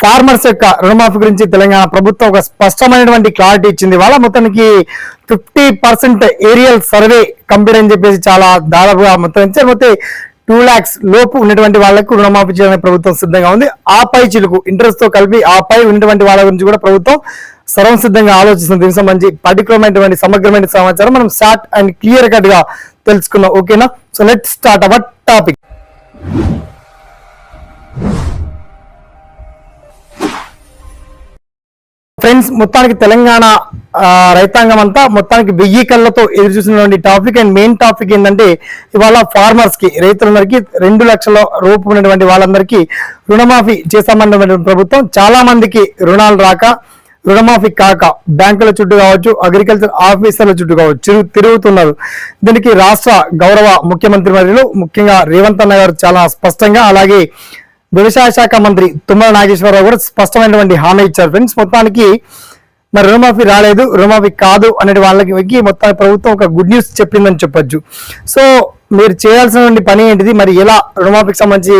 Farmers యొక్క రుణమాఫీ గురించి తెలంగాణ ప్రభుత్వం ఒక స్పష్టమైనటువంటి క్లారిటీ ఇచ్చింది. వాళ్ళ మొత్తానికి fifty percent aerial survey company అని చెప్పేసి చాలా దాదాపుగా మొత్తం పోతే మొత్తం టూ లాక్స్ లోపు ఉన్నటువంటి వాళ్ళకు రుణమాఫీ చేయడానికి ప్రభుత్వం సిద్ధంగా ఉంది. ఆ పై చిలుకు ఇంట్రెస్ట్తో కలిపి ఆ పై ఉన్నటువంటి వాళ్ళ గురించి కూడా ప్రభుత్వం సర్వం సిద్ధంగా ఆలోచిస్తుంది. దీనికి సంబంధించి పర్టికులమైనటువంటి సమగ్రమైన సమాచారం మనం షార్ట్ అండ్ క్లియర్ కట్గా తెలుసుకున్నాం. ఓకేనా? So let start our topic friends మొత్తానికి తెలంగాణ రైతాంగం అంతా మొత్తానికి వెయ్యి కళ్ళతో ఎదురు చూసినటువంటి టాపిక్ అండ్ మెయిన్ టాపిక్ ఏంటంటే ఇవాళ ఫార్మర్స్కి రైతులందరికీ రెండు లక్షల రూపు ఉన్నటువంటి వాళ్ళందరికీ రుణమాఫీ చేస్తామన్నటువంటి ప్రభుత్వం. చాలా మందికి రుణాలు రాక రుణమాఫీ కాక బ్యాంకుల చుట్టూ కావచ్చు అగ్రికల్చర్ ఆఫీసర్ల చుట్టూ కావచ్చు తిరుగు- తిరుగుతున్నారు. దీనికి రాష్ట్ర గౌరవ ముఖ్యమంత్రి మరియు ముఖ్యంగా రేవంత్ అన్న గారు చాలా స్పష్టంగా అలాగే వ్యవసాయ శాఖ మంత్రి తుమ్మల నాగేశ్వరరావు కూడా స్పష్టమైనటువంటి హామీ ఇచ్చారు. ఫ్రెండ్స్ మొత్తానికి మరి రుణమాఫీ రాలేదు రుణమాఫీ కాదు అనే వాళ్ళకి వెక్కి మొత్తానికి ప్రభుత్వం ఒక గుడ్ న్యూస్ చెప్పిందని చెప్పొచ్చు. సో మీరు చేయాల్సినటువంటి పని ఏంటిది? మరి ఎలా రుణమాఫీకి సంబంధించి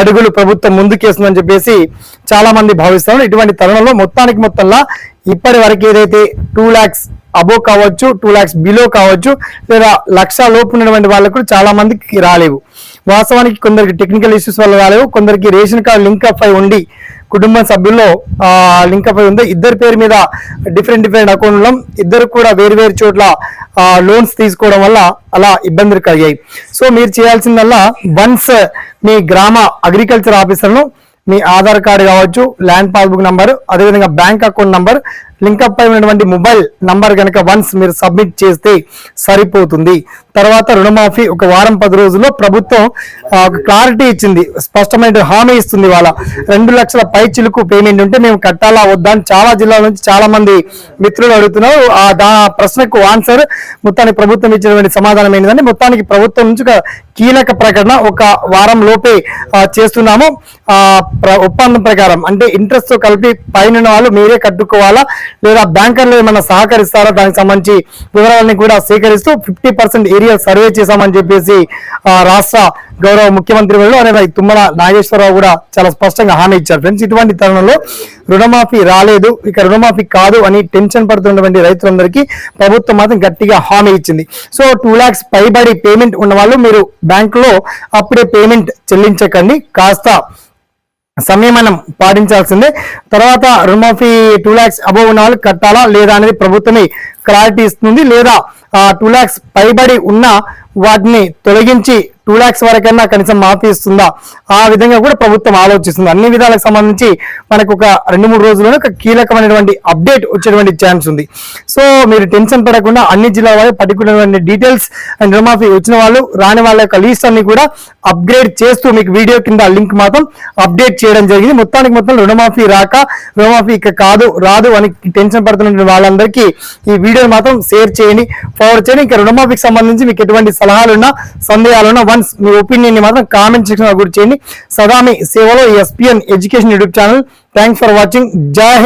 అడుగులు ప్రభుత్వం ముందుకేస్తుందని చెప్పేసి చాలా మంది భావిస్తారు ఇటువంటి తరుణంలో మొత్తానికి మొత్తంలో ఇప్పటి వరకు ఏదైతే టూ లాక్స్ అబో కావచ్చు టూ లాక్స్ బిలో కావచ్చు లేదా లక్ష లోపు ఉన్నటువంటి వాళ్ళకు చాలా మందికి రాలేవు. వాస్తవానికి కొందరికి టెక్నికల్ ఇష్యూస్ వల్ల రాలేవు కొందరికి రేషన్ కార్డు లింక్ అప్ అయి ఉండి కుటుంబ సభ్యుల్లో లింక్ అప్ అయి ఉంది ఇద్దరి పేరు మీద డిఫరెంట్ డిఫరెంట్ అకౌంట్లో ఇద్దరు కూడా వేరు వేరు చోట్ల లోన్స్ తీసుకోవడం వల్ల అలా ఇబ్బందులు కలిగాయి. సో మీరు చేయాల్సిందల్లా వన్స్ మీ గ్రామ అగ్రికల్చర్ ఆఫీసర్ను మీ ఆధార్ కార్డు కావచ్చు ల్యాండ్ పాస్బుక్ నంబర్ అదేవిధంగా bank account number link up అయినటువంటి మొబైల్ నంబర్ కనుక వన్స్ మీరు సబ్మిట్ చేస్తే సరిపోతుంది. తర్వాత రుణమాఫీ ఒక వారం పది రోజుల్లో ప్రభుత్వం ఒక క్లారిటీ ఇచ్చింది. స్పష్టమైన హామీ ఇస్తుంది వాళ్ళ రెండు లక్షల పై చిలుకు పేమెంట్ ఉంటే మేము కట్టాలా వద్దా అని చాలా జిల్లాల నుంచి చాలా మంది మిత్రులు అడుగుతున్నారు. ఆ దా ప్రశ్నకు ఆన్సర్ మొత్తానికి ప్రభుత్వం ఇచ్చినటువంటి సమాధానం ఏంటంటే మొత్తానికి ప్రభుత్వం నుంచి ఒక కీలక ప్రకటన ఒక వారం లోపే చేస్తున్నాము. ఆ ప్ర- ఒప్పందం ప్రకారం అంటే ఇంట్రెస్ట్తో కలిపి పైన వాళ్ళు మీరే కట్టుకోవాలా లేదా బ్యాంకర్లు ఏమైనా సహకరిస్తారా? దానికి సంబంధించి వివరాలని కూడా సేకరిస్తూ ఫిఫ్టీ పర్సెంట్ ఏరియా సర్వే చేశామని చెప్పేసి రాష్ట్ర గౌరవ ముఖ్యమంత్రి వాళ్ళు అనే తుమ్మల నాగేశ్వరరావు కూడా చాలా స్పష్టంగా హామీ ఇచ్చారు. ఫ్రెండ్స్ ఇటువంటి తరుణంలో రుణమాఫీ రాలేదు. ఇక రుణమాఫీ కాదు అని టెన్షన్ పడుతున్నటువంటి రైతులందరికీ ప్రభుత్వం మాత్రం గట్టిగా హామీ ఇచ్చింది. సో టూ లాక్స్ పైబడి పేమెంట్ ఉన్న వాళ్ళు మీరు బ్యాంకులో అప్పుడే పేమెంట్ చెల్లించకండి. కాస్త సంయమనం పాటించాల్సిందే. తర్వాత రుణమాఫీ టూ లాక్స్ అబోవ్ ఉన్న వాళ్ళు కట్టాలా లేదా అనేది ప్రభుత్వమే క్లారిటీ ఇస్తుంది లేదా టూ లాక్స్ పైబడి ఉన్న వాటిని తొలగించి టూ లాక్స్ వరకైనా కనీసం మాఫీ ఇస్తుందా? ఆ విధంగా కూడా ప్రభుత్వం ఆలోచిస్తుంది. అన్ని విధాలకు సంబంధించి మనకు ఒక రెండు మూడు రోజుల్లోనే ఒక కీలకమైనటువంటి అప్డేట్ వచ్చేటువంటి ఛాన్స్ ఉంది. సో మీరు టెన్షన్ పడకుండా అన్ని జిల్లాల వారి పర్టికులర్ డీటెయిల్స్ అండ్ రుణమాఫీ వచ్చిన వాళ్ళు రాని వాళ్ళ యొక్క లీస్ట్ అన్ని కూడా అప్గ్రేడ్ చేస్తూ మీకు వీడియో కింద లింక్ మాత్రం అప్డేట్ చేయడం జరిగింది. మొత్తానికి మొత్తం రుణమాఫీ రాక రుణమాఫీ ఇక కాదు రాదు అని టెన్షన్ పడుతున్న వాళ్ళందరికీ ఈ వీడియో మాత్రం షేర్ చేయండి ఫార్వర్డ్ చేయండి. ఇంకా రుణమాఫీకి సంబంధించి మీకు ఎటువంటి సలహాలున్నా సందేహాలున్నా వన్స్ మీ ఒపీనియన్ మాత్రం కామెంట్ సెక్షన్లో గురి చేయండి. సదామి సేవలో SPN education YouTube channel thanks for watching జై